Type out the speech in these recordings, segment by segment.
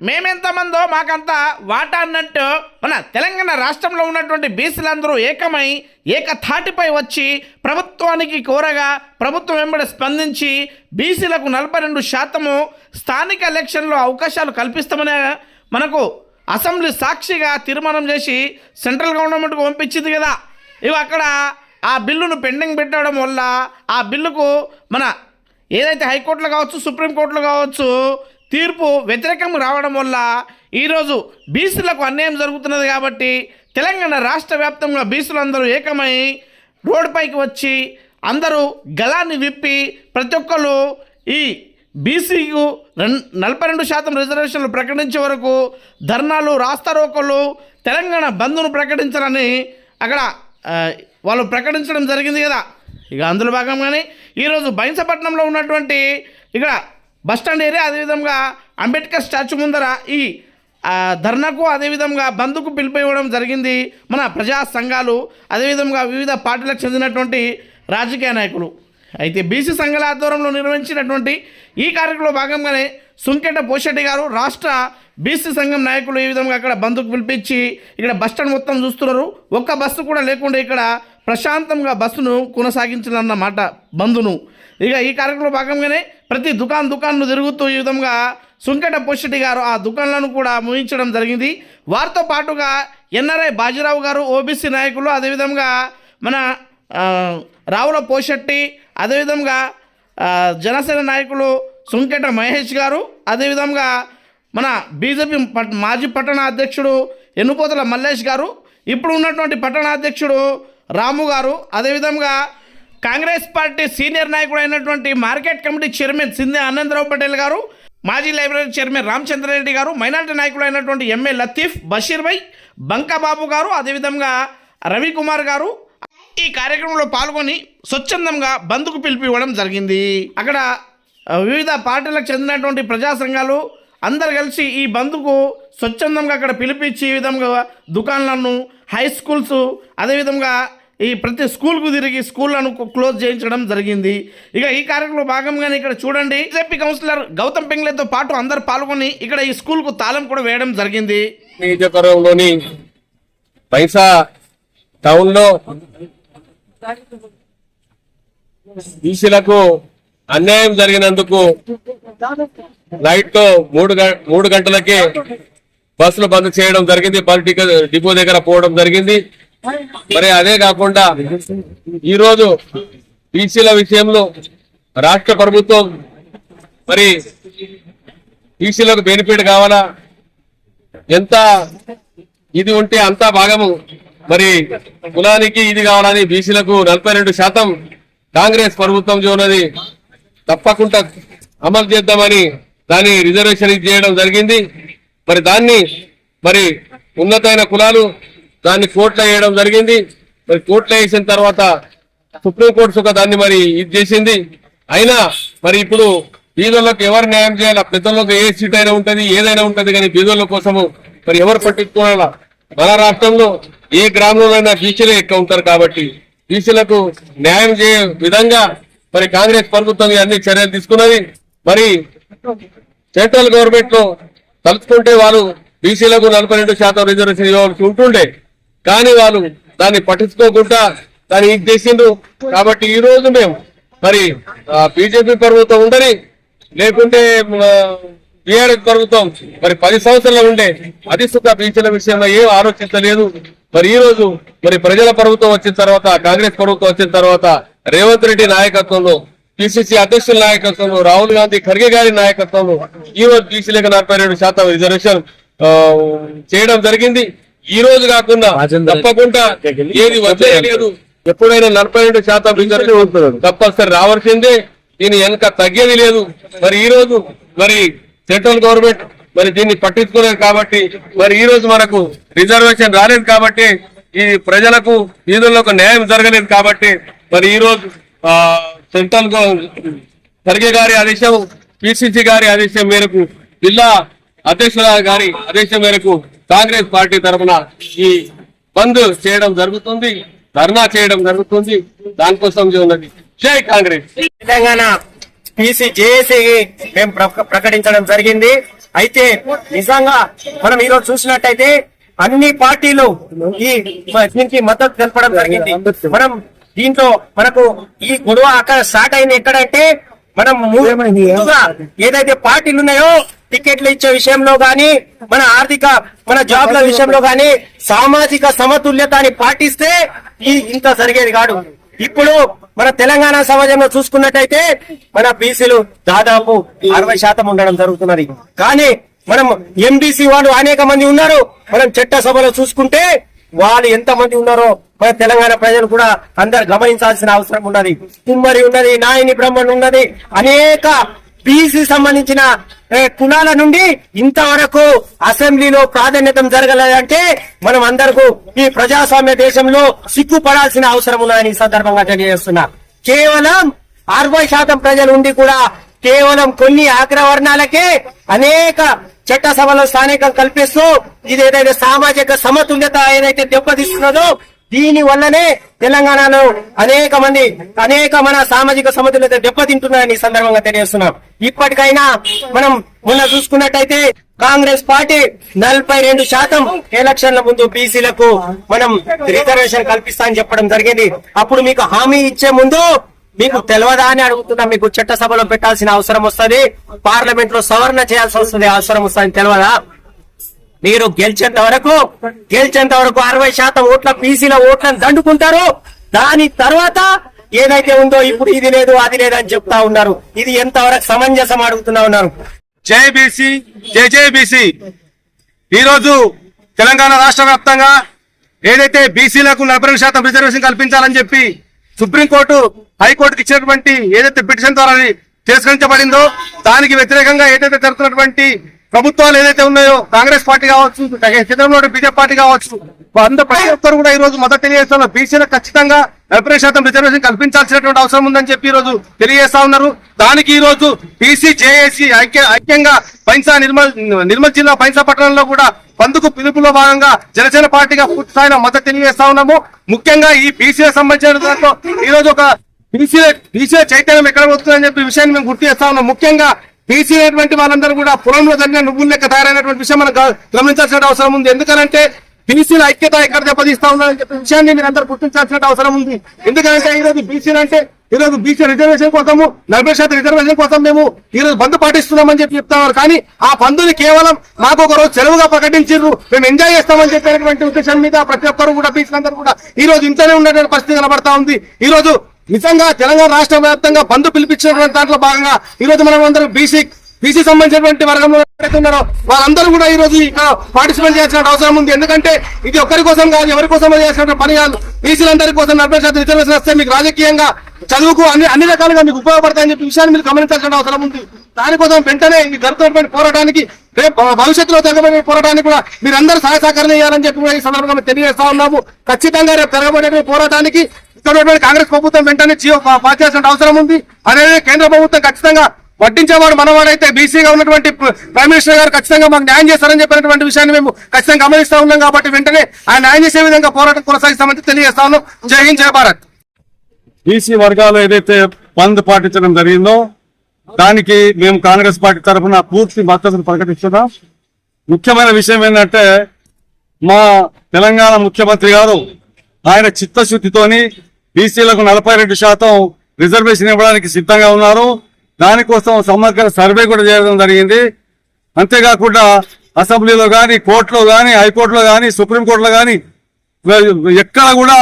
మేమెంతమందో మాకంత వాటా అన్నట్టు మన తెలంగాణ రాష్ట్రంలో ఉన్నటువంటి బీసీలందరూ ఏకమై ఏకథాటిపై వచ్చి ప్రభుత్వానికి కోరగా ప్రభుత్వం వెంబడి స్పందించి బీసీలకు నలభై రెండు శాతము స్థానిక ఎలక్షన్లో అవకాశాలు కల్పిస్తామనే మనకు అసెంబ్లీ సాక్షిగా తీర్మానం చేసి సెంట్రల్ గవర్నమెంట్కు పంపించింది కదా. ఇవి అక్కడ ఆ బిల్లును పెండింగ్ పెట్టడం వల్ల ఆ బిల్లుకు మన ఏదైతే హైకోర్టులో కావచ్చు సుప్రీంకోర్టులో కావచ్చు తీర్పు వ్యతిరేకం రావడం వల్ల ఈరోజు బీసీలకు అన్యాయం జరుగుతున్నది కాబట్టి తెలంగాణ రాష్ట్ర వ్యాప్తంగా బీసీలందరూ ఏకమై రోడ్డుపైకి వచ్చి అందరూ గలాన్ని విప్పి ప్రతి ఒక్కరు ఈ బీసీకు రెండు నలభై రెండు శాతం రిజర్వేషన్లు ప్రకటించే వరకు ధర్నాలు రాస్తారోకలు తెలంగాణ బంద్ను ప్రకటించాలని అక్కడ వాళ్ళు ప్రకటించడం జరిగింది కదా. ఇక అందులో భాగంగానే ఈరోజు బైన్సపట్నంలో ఉన్నటువంటి ఇక్కడ బస్టాండ్ ఏరియా అదేవిధంగా అంబేద్కర్ స్టాచ్యూ ముందర ఈ ధర్నాకు అదేవిధంగా బంద్కు పిలుపు ఇవ్వడం జరిగింది మన ప్రజా సంఘాలు అదేవిధంగా వివిధ పార్టీలకు చెందినటువంటి రాజకీయ నాయకులు. అయితే బీసీ సంఘాల ఆధ్వర్యంలో నిర్వహించినటువంటి ఈ కార్యక్రమంలో భాగంగానే సుంకెట పోషెట్టి గారు రాష్ట్ర బీసీ సంఘం నాయకులు ఈ విధంగా అక్కడ బంధుకు పిలిపించి ఇక్కడ బస్టాండ్ మొత్తం చూస్తున్నారు. ఒక్క బస్సు కూడా లేకుండా ఇక్కడ ప్రశాంతంగా బస్సును కొనసాగించాలన్నమాట బంధును ఇక ఈ కార్యక్రమంలో భాగంగానే ప్రతి దుకాణం దుకాణం తిరుగుతూ ఈ విధంగా సుంకట పొషెట్టి గారు ఆ దుకాణాలను కూడా ముగించడం జరిగింది. వారితో పాటుగా ఎన్ఆర్ఐ బాజీరావు గారు ఓబీసీ నాయకులు అదేవిధంగా మన రావుల పోషెట్టి అదేవిధంగా జనసేన నాయకులు సుంకెట మహేష్ గారు అదేవిధంగా మన బీజేపీ పట్- మాజీ పట్టణ అధ్యక్షుడు ఎన్నుపోతల మల్లేష్ గారు ఇప్పుడు ఉన్నటువంటి పట్టణ అధ్యక్షుడు రాము గారు అదేవిధంగా కాంగ్రెస్ పార్టీ సీనియర్ నాయకుడు అయినటువంటి market committee chairman Shinde Anandrao Patel గారు మాజీ లైబ్రరీ చైర్మన్ రామచంద్రారెడ్డి గారు మైనార్టీ నాయకుడు అయినటువంటి ఎంఏ లతీఫ్ బషీర్ భాయ్ బంకాబాబు గారు అదేవిధంగా రవికుమార్ గారు. ఈ కార్యక్రమంలో పాల్గొని స్వచ్ఛందంగా బంద్కు పిలిపి ఇవ్వడం జరిగింది. అక్కడ వివిధ పార్టీలకు చెందినటువంటి ప్రజా సంఘాలు అందరు కలిసి ఈ బంద్కు స్వచ్ఛందంగా అక్కడ పిలిపించి ఈ విధంగా దుకాణాలను హై స్కూల్స్ అదేవిధంగా ఈ ప్రతి స్కూల్కు తిరిగి స్కూళ్ళను క్లోజ్ చేయించడం జరిగింది. ఇక ఈ కార్యక్రమంలో భాగంగానే ఇక్కడ చూడండి. బీజేపీ కౌన్సిలర్ గౌతమ్ పెంగ్లేతో పాటు అందరు పాల్గొని ఇక్కడ ఈ స్కూల్కు తాళం కూడా వేయడం జరిగింది. నియోజకవర్గంలోని పైసా టౌన్లో బీసీలకు అన్యాయం జరిగినందుకు నైట్లో మూడు గ- మూడు గంటలకే బస్సులు బంద్ చేయడం జరిగింది. బస్ డిపో దగ్గర పోవడం జరిగింది. మరి అదే కాకుండా ఈ రోజు బీసీల విషయంలో రాష్ట్ర ప్రభుత్వం మరి బీసీలకు బెనిఫిట్ కావాలా? ఎంత ఇది ఉంటే అంతా భాగము మరి కులానికి ఇది కావాలని బీసీలకు నలభై రెండు శాతం కాంగ్రెస్ ప్రభుత్వం చూడని తప్పకుండా అమలు చేద్దామని దాన్ని రిజర్వేషన్ చేయడం జరిగింది. మరి దాన్ని మరి ఉన్నతమైన కులాలు దాన్ని కోర్టులో వేయడం జరిగింది. మరి కోర్టులో వేసిన తర్వాత సుప్రీంకోర్టు సుఖ దాన్ని మరి ఇది చేసింది. అయినా మరి ఇప్పుడు బీదోళ్ళకు ఎవరు న్యాయం చేయాలి? పెద్దోళ్ళకు ఏ సీట్ అయినా ఉంటుంది ఏదైనా ఉంటుంది కానీ బీదోళ్ళ కోసము మరి ఎవరు పట్టించుకోవాలా? మన రాష్ట్రంలో ఏ గ్రామంలోనైనా బీసీలే ఎక్కువ ఉంటారు కాబట్టి బీసీలకు న్యాయం చేయ విధంగా మరి కాంగ్రెస్ ప్రభుత్వం అన్ని చర్యలు తీసుకున్నది. మరి సెంట్రల్ గవర్నమెంట్లో తలుచుకుంటే వాళ్ళు బీసీలకు నలభై రెండు శాతం రిజర్వేషన్ ఇవ్వాల్సి ఉంటుండే. కానీ వాళ్ళు దాన్ని పట్టించుకోకుండా దాన్ని ఇది చేసిండ్రు. కాబట్టి ఈ రోజు మేము మరి బీజేపీ ప్రభుత్వం ఉండని లేకుంటే బీఆర్ఎస్ ప్రభుత్వం మరి పది సంవత్సరాలు ఉండే అది సుఖ బీసీల విషయంలో ఏం ఆలోచించలేదు. మరి ఈ రోజు మరి ప్రజల ప్రభుత్వం వచ్చిన తర్వాత కాంగ్రెస్ ప్రభుత్వం వచ్చిన తర్వాత రేవంత్ రెడ్డి నాయకత్వంలో పిసిసి అధ్యక్షుల నాయకత్వంలో రాహుల్ గాంధీ ఖర్గే గారి నాయకత్వంలో ఈ రోజు బీసీలకు నలభై రెండు శాతం రిజర్వేషన్ చేయడం జరిగింది. ఈ రోజు కాకుండా తప్పకుండా ఏది వదిలేదు ఎప్పుడైనా నలభై రెండు శాతం రిజర్వేషన్ తప్పనిసరి రావాల్సిందే. దీని వెనక తగ్గేది లేదు. మరి ఈ రోజు మరి సెంట్రల్ గవర్నమెంట్ మరి దీన్ని పట్టించుకోలేదు కాబట్టి మరి ఈ రోజు మనకు రిజర్వేషన్ రాలేదు కాబట్టి ఈ ప్రజలకు వీధులకు న్యాయం జరగలేదు కాబట్టి మరి ఈ రోజు ఆ, సెంట్రల్ ఖర్గే గారి ఆదేశం పిసిసి గారి ఆదేశం మేరకు జిల్లా అధ్యక్షుల గారి ఆదేశం మేరకు కాంగ్రెస్ పార్టీ తరఫున ఈ బంద్ చేయడం జరుగుతుంది ధర్నా చేయడం జరుగుతుంది దానికోసం ఉన్నది. జై కాంగ్రెస్! తెలంగాణ పీసీ జేఏసీ మేము ప్ర- ప్రకటించడం జరిగింది. అయితే నిజంగా మనం ఈ రోజు చూసినట్టయితే అన్ని పార్టీలు ఈ దీనికి మద్దతు తెలపడం జరిగింది. మనం దీంట్లో మనకు ఈ గొడవ అక్కడ స్టార్ట్ అయింది ఎక్కడంటే మనం ఏదైతే పార్టీలు ఉన్నాయో టికెట్లు ఇచ్చే విషయంలో గాని మన ఆర్థిక మన జాబ్ల విషయంలో గాని సామాజిక సమతుల్యతని పాటిస్తే ఈ ఇంత జరిగేది కాదు. ఇప్పుడు మన తెలంగాణ సమాజంలో చూసుకున్నట్టయితే మన బీసీలు దాదాపు అరవై శాతం ఉండడం జరుగుతున్నది. కానీ మనం ఎంబీసీ వాళ్ళు అనేక మంది ఉన్నారు. మనం చట్ట సభలో చూసుకుంటే వాళ్ళు ఎంత మంది ఉన్నారో మన తెలంగాణ ప్రజలు కూడా అందరు గమనించాల్సిన అవసరం ఉన్నది. కుమ్మరి ఉన్నది నాయని బ్రహ్మణ్ ఉన్నది. అనేక బీసీ సంబంధించిన కులాల నుండి ఇంతవరకు అసెంబ్లీలో ప్రాధాన్యత జరగలేదంటే మనం అందరకు ఈ ప్రజాస్వామ్య దేశంలో సిగ్గుపడాల్సిన అవసరం ఉన్నదని ఈ సందర్భంగా తెలియజేస్తున్నా. కేవలం అరవై శాతం ప్రజలు ఉండి కూడా కేవలం కొన్ని అగ్రవర్ణాలకే అనేక చట్టసభలో స్థానికం కల్పిస్తూ ఇది ఏదైతే సామాజిక సమతుల్యత ఏదైతే దెబ్బతీస్తున్నదో దీని వల్లనే తెలంగాణలో అనేక మంది అనేక మన సామాజిక సమతుల్యత దెబ్బతింటున్నాయని సందర్భంగా తెలియజేస్తున్నాం. ఇప్పటికైనా మనం మొన్న చూసుకున్నట్టయితే కాంగ్రెస్ పార్టీ నలభై రెండు శాతం ఎలక్షన్ల ముందు బీసీలకు మనం రిజర్వేషన్ కల్పిస్తా అని చెప్పడం జరిగింది. అప్పుడు మీకు హామీ ఇచ్చే ముందు మీకు తెలియదా అని అడుగుతున్నా మీకు చట్టసభలో పెట్టాల్సిన అవసరం వస్తుంది పార్లమెంట్లో సవరణ చేయాల్సి వస్తుంది అవసరం వస్తుంది తెలియదా మీరు గెలిచేంత వరకు గెలిచేంత వరకు అరవై శాతం ఓట్ల బీసీల ఓట్లను దండుకుంటారు. దాని తర్వాత ఏదైతే ఉందో ఇప్పుడు ఇది లేదు అది లేదు అని చెప్తా ఉన్నారు. ఇది ఎంతవరకు సమంజసం అడుగుతున్నా ఉన్నారు. జై బీసీ జై జై బీసీ. ఈరోజు తెలంగాణ రాష్ట్ర వ్యాప్తంగా ఏదైతే బీసీలకు నలభై రెండు శాతం రిజర్వేషన్ కల్పించాలని చెప్పి సుప్రీంకోర్టు హైకోర్టుకి ఇచ్చినటువంటి ఏదైతే పిటిషన్ ద్వారా తిరస్కరించబడిందో దానికి వ్యతిరేకంగా ఏదైతే జరుగుతున్నటువంటి ప్రభుత్వాలు ఏదైతే ఉన్నాయో కాంగ్రెస్ పార్టీ కావచ్చు కేంద్రంలో బీజేపీ పార్టీ కావచ్చు అంత ప్రతి ఒక్కరు కూడా ఈ రోజు మద్దతు తెలియజేస్తున్నారు. బీసీలకు ఖచ్చితంగా డెబ్బై శాతం రిజర్వేషన్ కల్పించాల్సినటువంటి అవసరం ఉందని చెప్పి ఈ రోజు తెలియజేస్తా ఉన్నారు. దానికి ఈ రోజు బీసీ జేఏసీ ఐక్య ఐక్యంగా పైన్సా నిర్మల్ నిర్మల్ జిల్లా పైన్సా పట్టణంలో కూడా బంధుకు పిలుపులో భాగంగా జనసేన పార్టీగా పూర్తి స్థాయిలో మద్దతు తెలియజేస్తా ఉన్నాము. ముఖ్యంగా ఈ బీసీలకు సంబంధించిన దాంట్లో ఈ రోజు ఒక బీసీల బీసీల చైతన్యం ఎక్కడ వస్తుందని చెప్పి విషయాన్ని మేము గుర్తు చేస్తా ఉన్నాం ముఖ్యంగా బీసీ అయినటువంటి వాళ్ళందరూ కూడా పొలంలో జరిగిన నువ్వుల లెక్క తయారైనటువంటి విషయం మనం గమనించాల్సిన అవసరం ఉంది. ఎందుకంటే బీసీల ఐక్యత ఎక్కడ దెబ్బతీస్తా ఉందని చెప్పే విషయాన్ని మీరు అందరూ గుర్తించాల్సిన అవసరం ఉంది. ఎందుకంటే ఈ రోజు బీసీలు అంటే ఈ రోజు బీసీ రిజర్వేషన్ కోసము నలభై శాతం రిజర్వేషన్ కోసం మేము ఈ రోజు బంద్ పాటిస్తున్నామని చెప్పి చెప్తున్నారు. కానీ ఆ బంధుని కేవలం మాకు ఒక రోజు సెలవుగా ప్రకటించారు మేము ఎంజాయ్ చేస్తామని చెప్పినటువంటి ఉద్దేశం మీద ప్రతి ఒక్కరు కూడా బీసీలందరూ కూడా ఈ రోజు ఇంట్లోనే ఉన్నటువంటి పరిస్థితి కనబడతా ఉంది. ఈ రోజు నిజంగా తెలంగాణ రాష్ట్ర వ్యాప్తంగా బంధు పిలిపించినటువంటి దాంట్లో భాగంగా ఈ రోజు మనం అందరం బీసీ బీసీ సంబంధించినటువంటి వర్గంలో ఎవరైతే ఉన్నారో వాళ్ళందరూ కూడా ఈ రోజు ఇక్కడ పార్టిసిపేట్ చేయాల్సిన అవసరం ఉంది. ఎందుకంటే ఇది ఒకరి కోసం కాదు ఎవరి కోసం చేసిన పని కాదు. బీసీలందరి కోసం నలభై శాతం రిజర్వేషన్ వస్తే మీకు రాజకీయంగా చదువుకు అన్ని అన్ని రకాలుగా మీకు ఉపయోగపడతాయని చెప్పి విషయాన్ని మీరు గమనించాల్సిన అవసరం ఉంది. దానికోసం వెంటనే ఈ జరుగుతున్నటువంటి పోరాటానికి రేపు భవిష్యత్తులో జరగబోయే పోరాటానికి కూడా మీరందరూ సహాయ సహకారం చేయాలని చెప్పి కూడా ఈ సందర్భంగా తెలియజేస్తా ఉన్నాము. ఖచ్చితంగా రేపు జరగబోయే పోరాటానికి ఇక్కడ కాంగ్రెస్ ప్రభుత్వం వెంటనే జియో పా- అవసరం ఉంది. అదే కేంద్ర ప్రభుత్వం ఖచ్చితంగా వడ్డించేవాడు మనవాడైతే బీసీగా ఉన్నటువంటి ప్రైమ్ మినిస్టర్ గారు ఖచ్చితంగా మాకు న్యాయం చేస్తారని చెప్పినటువంటి విషయాన్ని మేము ఖచ్చితంగా గమనిస్తా ఉన్నాం కాబట్టి వెంటనే ఆ న్యాయం చేసే విధంగా పోరాటం కొనసాగిస్తామని తెలియజేస్తా ఉన్నాం. జై హింద్ జయ భారత్. బీసీ వర్గాలు ఏదైతే బంద్ పాటించడం జరిగిందో దానికి మేము కాంగ్రెస్ పార్టీ తరఫున పూర్తి మద్దతును ప్రకటిస్తున్నాం. ముఖ్యమైన విషయం ఏంటంటే మా తెలంగాణ ముఖ్యమంత్రి గారు ఆయన చిత్తశుద్ధితోని బీసీలకు నలభై రెండు శాతం రిజర్వేషన్ ఇవ్వడానికి సిద్ధంగా ఉన్నారు. దానికోసం సమగ్ర సర్వే కూడా చేయడం జరిగింది. అంతేకాకుండా అసెంబ్లీలో కానీ కోర్టులో కానీ హైకోర్టులో కానీ సుప్రీంకోర్టులో కానీ ఎక్కడ కూడా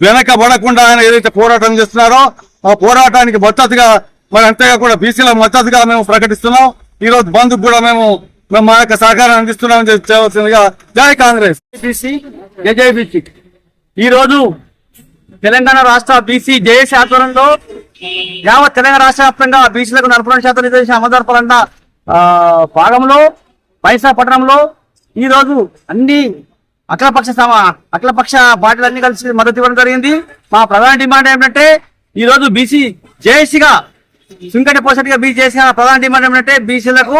వెనకబడకుండా ఆయన ఏదైతే పోరాటం చేస్తున్నారో ఆ పోరాటానికి మద్దతుగా మరి అంతేకాకుండా బీసీల మద్దతుగా మేము ప్రకటిస్తున్నాం. ఈ రోజు బంద్ కూడా మేము మేము మా యొక్క సహకారం అందిస్తున్నామని చెప్పి చేయవలసిందిగా జై కాంగ్రెస్. బీసీ తెలంగాణ రాష్ట్ర బీసీ జేఏసీ ఆధ్వర్యంలో యావత్ తెలంగాణ రాష్ట్ర వ్యాప్తంగా బీసీలకు నలభై శాతం రిజర్వేషన్ అమలు జరపాలన్న భాగంలో పైసా పట్టణంలో ఈ రోజు అన్ని అఖిలపక్ష సమ అఖిలపక్ష పార్టీలన్నీ కలిసి మద్దతు ఇవ్వడం జరిగింది. మా ప్రధాన డిమాండ్ ఏమిటంటే ఈ రోజు బీసీ జేఏసీగా సుంకటి పోసటిగా బీసీ చేసిన ప్రధాన డిమాండ్ ఏమిటంటే బీసీలకు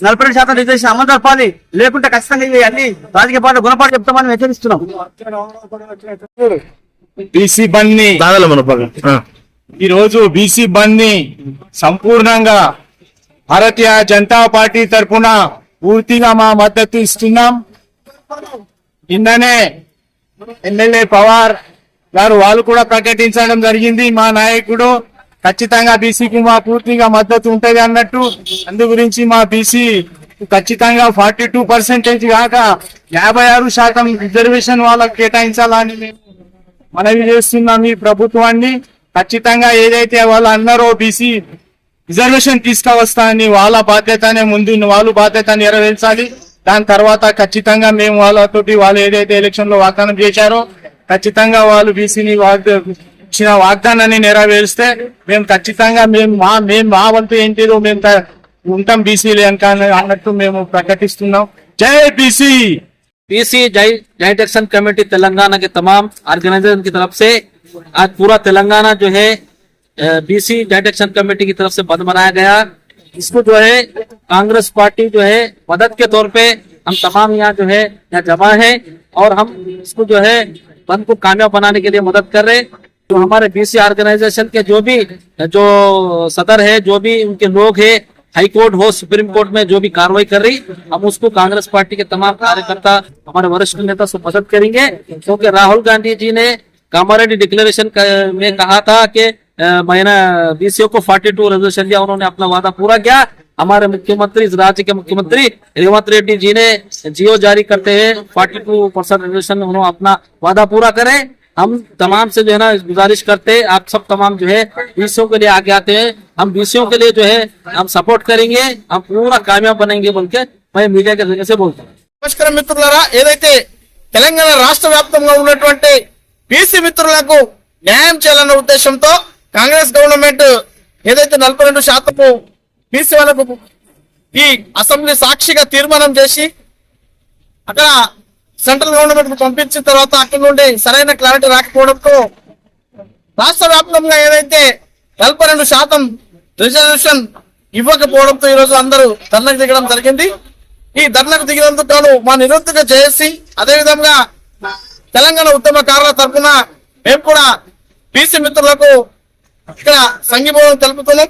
నలభై శాతం రిజర్వేషన్ అమలు జరపాలి లేకుంటే ఖచ్చితంగా ఇవి అన్ని రాజకీయ పార్టీ గుణపాటు చెప్తామని హెచ్చరిస్తున్నాం. బీసీ బంద్ని ఈ రోజు బీసీ బంద్ని సంపూర్ణంగా భారతీయ జనతా పార్టీ తరఫున పూర్తిగా మా మద్దతు ఇస్తున్నాం. కిందనే ఎమ్మెల్యే పవార్ గారు వాళ్ళు కూడా ప్రకటించడం జరిగింది. మా నాయకుడు ఖచ్చితంగా బీసీకి మా పూర్తిగా మద్దతు ఉంటది అన్నట్టు. అందు గురించి మా బీసీ ఖచ్చితంగా ఫార్టీ టూ పర్సెంటేజ్ కాక యాభై ఆరు శాతం రిజర్వేషన్ వాళ్ళకి కేటాయించాలని మేము మనవి చేస్తున్నాం ఈ ప్రభుత్వాన్ని. ఖచ్చితంగా ఏదైతే వాళ్ళు అన్నారో బీసీ రిజర్వేషన్ తీసుకువస్తా అని వాళ్ళ బాధ్యతనే ముందు వాళ్ళు బాధ్యత నెరవేర్చాలి. దాని తర్వాత ఖచ్చితంగా మేము వాళ్ళతోటి వాళ్ళు ఏదైతే ఎలక్షన్లో వాగ్దానం చేశారో ఖచ్చితంగా వాళ్ళు బీసీని ఇచ్చిన వాగ్దానాన్ని నెరవేరిస్తే మేము ఖచ్చితంగా మేము మా మేము మా వంతు ఏంటిదో మేము ఉంటాం బీసీలు అన్నట్టు మేము ప్రకటిస్తున్నాం. జై BC PC joint action committee Telangana के तमाम ऑर्गेनाइजेशन की तरफ़ से आज पूरा तेलंगाना जो है बीसी जॉइंट एक्शन कमेटी की तरफ़ से बंद बनाया गया। इसको जो है, कांग्रेस पार्टी जो है, मदद के तौर पे हम तमाम यहाँ जो है, यहाँ जमा है और हम इसको जो है, बंद को कामयाब बनाने के लिए मदद कर रहे हैं। जो हमारे बीसी ऑर्गेनाइजेशन के जो भी, जो सदर है, जो भी उनके लोग हैं हाई कोर्ट हो, सुप्रीम कोर्ट में जो भी कार्रवाई कर रही, हम उसको कांग्रेस पार्टी के तमाम कार्यकर्ता, हमारे वरिष्ठ नेता से मदद करेंगे। क्योंकि राहुल गांधी जी ने कामारेड्डी डिक्लेरेशन में कहा था कि मैंने बीसीओ को 42 रेजोल्यूशन दिया, उन्होंने अपना वादा पूरा किया। हमारे मुख्यमंत्री, इस राज्य के मुख्यमंत्री रेवंत रेड्डी जी ने जियो जारी करते हैं 42 परसेंट रेजोल्यूशन उन्होंने अपना वादा पूरा करें। हम तमाम से जो है ना गुजारिश करते हैं आप सब तमाम जो है बीसीओ के लिए आगे आते हैं हम बीसीओ के लिए जो है हम सपोर्ट करेंगे हम पूरा कामयाब बनेंगे बोल के मैं मीडिया के जरिए से बोलता हूँ నమస్కారం మిత్రులారా ఏదైతే తెలంగాణ రాష్ట్ర వ్యాప్తంగా ఉన్నటువంటి బీసీ మిత్రులకు న్యాయం చేయాలన్న ఉద్దేశంతో కాంగ్రెస్ గవర్నమెంట్ ఏదైతే నలభై రెండు శాతము బీసీ వాళ్ళకు ఈ అసెంబ్లీ సాక్షిగా తీర్మానం చేసి అక్కడ సెంట్రల్ గవర్నమెంట్కు పంపించిన తర్వాత అక్కడ నుండి సరైన క్లారిటీ రాకపోవడంతో రాష్ట్ర వ్యాప్తంగా ఏదైతే నలభై రెండు శాతం రిజర్వేషన్ ఇవ్వకపోవడంతో ఈరోజు అందరూ ధర్నాకు దిగడం జరిగింది. ఈ ధర్నాకు దిగినందుకు గాను మా నిరుద్యోగ జేఏసీ అదేవిధంగా తెలంగాణ ఉద్యమకారుల తరఫున మేము కూడా బీసీ మిత్రులకు ఇక్కడ సంఘీభావం తెలుపుతున్నాం.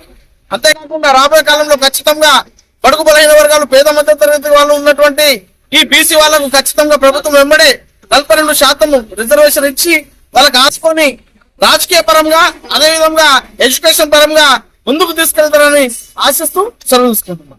అంతేకాకుండా రాబోయే కాలంలో ఖచ్చితంగా బడుగు బలహీన వర్గాలు పేద మధ్య తరగతి వాళ్ళు ఉన్నటువంటి ఈ బీసీ వాళ్ళకు ఖచ్చితంగా ప్రభుత్వం వెంబడి నలభై రెండు శాతం రిజర్వేషన్ ఇచ్చి వాళ్ళకి ఆసుకొని రాజకీయ పరంగా అదేవిధంగా ఎడ్యుకేషన్ పరంగా ముందుకు తీసుకెళ్తారని ఆశిస్తూ సెలవు తీసుకుంటున్నాం.